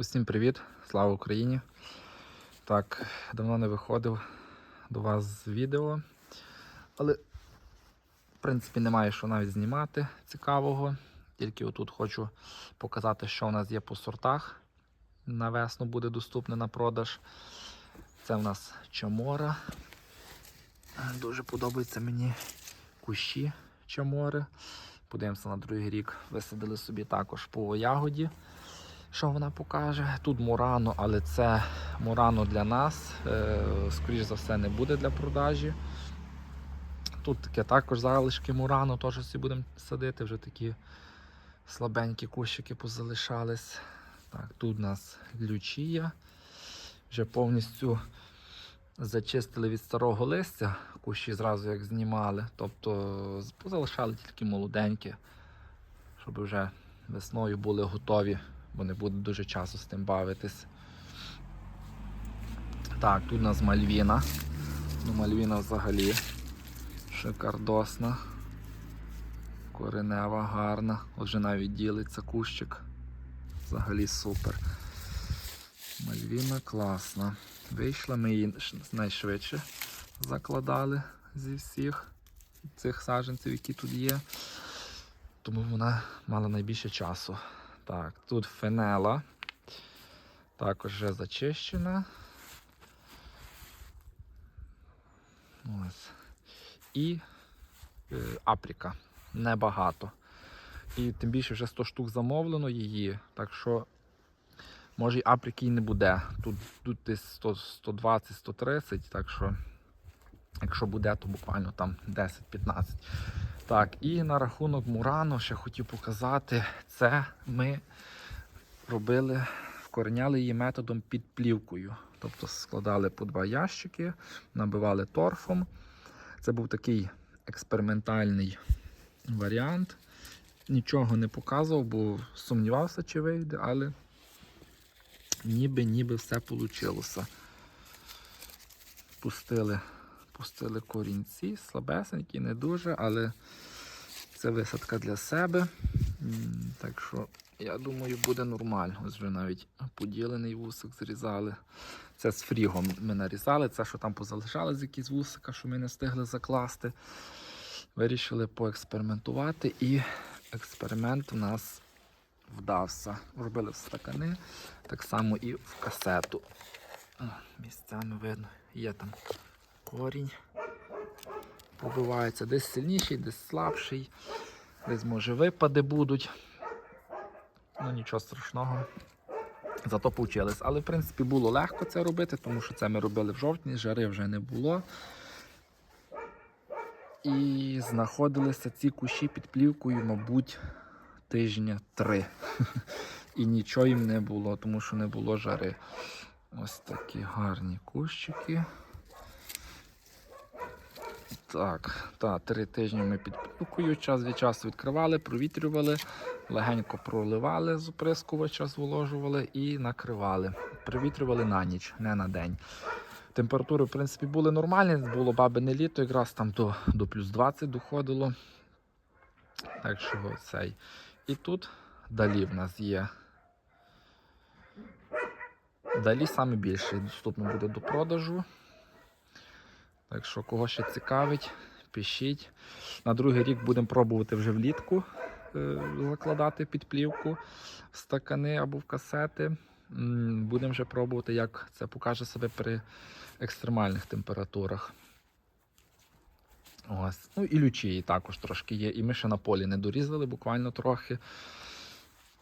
Усім привіт, слава Україні. Так, давно не виходив до вас з відео, але в принципі немає що навіть знімати цікавого. Тільки отут хочу показати, що у нас є по сортах. На весну буде доступне на продаж. Це в нас чамора. Дуже подобаються мені кущі чамори. Подивимося на другий рік. Висадили собі також по ягоді. Що вона покаже? Тут Мурано, але це Мурано для нас. Е, скоріш за все, не буде для продажі. Тут таке також залишки Мурано, теж всі будемо садити, вже такі слабенькі кущики позалишались. Так, тут у нас лючія. Вже повністю зачистили від старого листя, кущі зразу як знімали. Тобто позалишали тільки молоденькі, щоб вже весною були готові, бо не буде дуже часу з тим бавитись. Так, тут у нас Мальвіна. Ну, Мальвіна взагалі шикардосна. Коренева, гарна. Отже навіть ділиться кущик. Взагалі супер. Мальвіна класна. Вийшла, ми її найшвидше закладали зі всіх цих саджанців, які тут є. Тому вона мала найбільше часу. Так, тут фенела. Також вже зачищена. Ось. І е, апріка. Небагато. І тим більше вже 100 штук замовлено її. Так що Може і априки і не буде. Тут, тут десь 120-130, так що, якщо буде, то буквально там 10-15. Так, і на рахунок Мурано ще хотів показати, це ми робили, вкореняли її методом під плівкою. Тобто складали по два ящики, набивали торфом. Це був такий експериментальний варіант. Нічого не показував, бо сумнівався, чи вийде, але ніби ніби все вийшло. Пустили, пустили корінці, слабесенькі, не дуже, але це висадка для себе. Так що, я думаю, буде нормально. Ось вже навіть поділений вусик зрізали. Це з фрігом ми нарізали. Це, що там позалишали з якісь вусика, що ми не встигли закласти. Вирішили поекспериментувати, і експеримент у нас вдався. Робили в стакани, так само і в касету. Місцями видно, є там корінь. Побивається десь сильніший, десь слабший, десь може випади будуть. Ну нічого страшного. Зато повчились. Але в принципі було легко це робити, тому що це ми робили в жовтні, жари вже не було. І знаходилися ці кущі під плівкою, мабуть, тижня три. І нічого їм не було, тому що не було жари. Ось такі гарні кущики. Так, та, три тижні ми під плівкою, час від часу відкривали, провітрювали, легенько проливали з оприскувача, зволожували і накривали. Провітрювали на ніч, не на день. Температури, в принципі, були нормальні, було бабине літо, якраз там до, до плюс 20 доходило. Так що цей. І тут далі в нас є. Далі саме більше доступно буде до продажу. Так що, кого ще цікавить, пишіть. На другий рік будемо пробувати вже влітку е, закладати під плівку в стакани або в касети. Будемо вже пробувати, як це покаже себе при екстремальних температурах. Ось. Ну і лючії також трошки є. І ми ще на полі не дорізали, буквально трохи.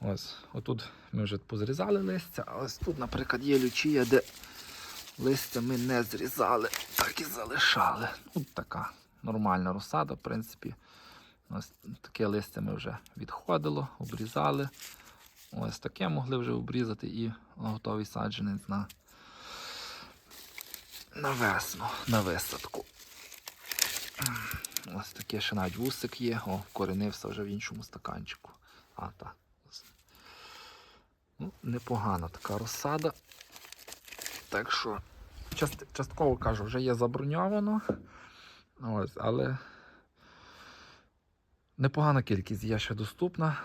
Ось, отут ми вже позрізали листя, а ось тут, наприклад, є лючія, де листя ми не зрізали, так і залишали. Ну, така нормальна розсада, в принципі. Ось таке листя ми вже відходило, обрізали. Ось таке могли вже обрізати і готовий саджанець на, на весну, на висадку. Ось таке ще навіть вусик є. О, коренився вже в іншому стаканчику. А, так. Ну, непогана така розсада. Так що, част, частково кажу, вже є заброньовано. Ось, але непогана кількість є ще доступна.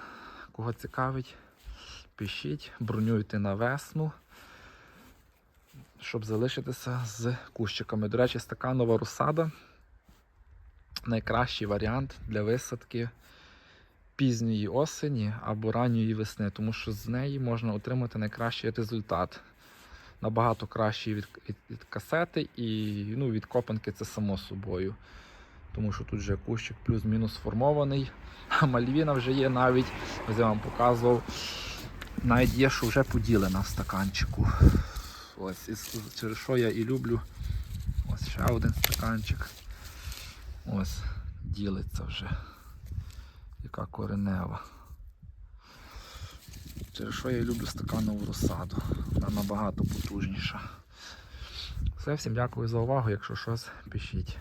Кого цікавить, пишіть, бронюйте на весну, щоб залишитися з кущиками. До речі, стаканова розсада найкращий варіант для висадки пізньої осені або ранньої весни, тому що з неї можна отримати найкращий результат. Набагато кращий від, від, від касети і ну, від копанки це само собою. Тому що тут вже кущик плюс-мінус сформований. А мальвіна вже є навіть, ось я вам показував, навіть є, що вже поділена в стаканчику. Ось, і через що я і люблю. Ось ще один стаканчик. Ось, ділиться вже. Яка коренева. Через що я люблю стаканову розсаду. Вона набагато потужніша. Все, всім дякую за увагу. Якщо щось, пишіть.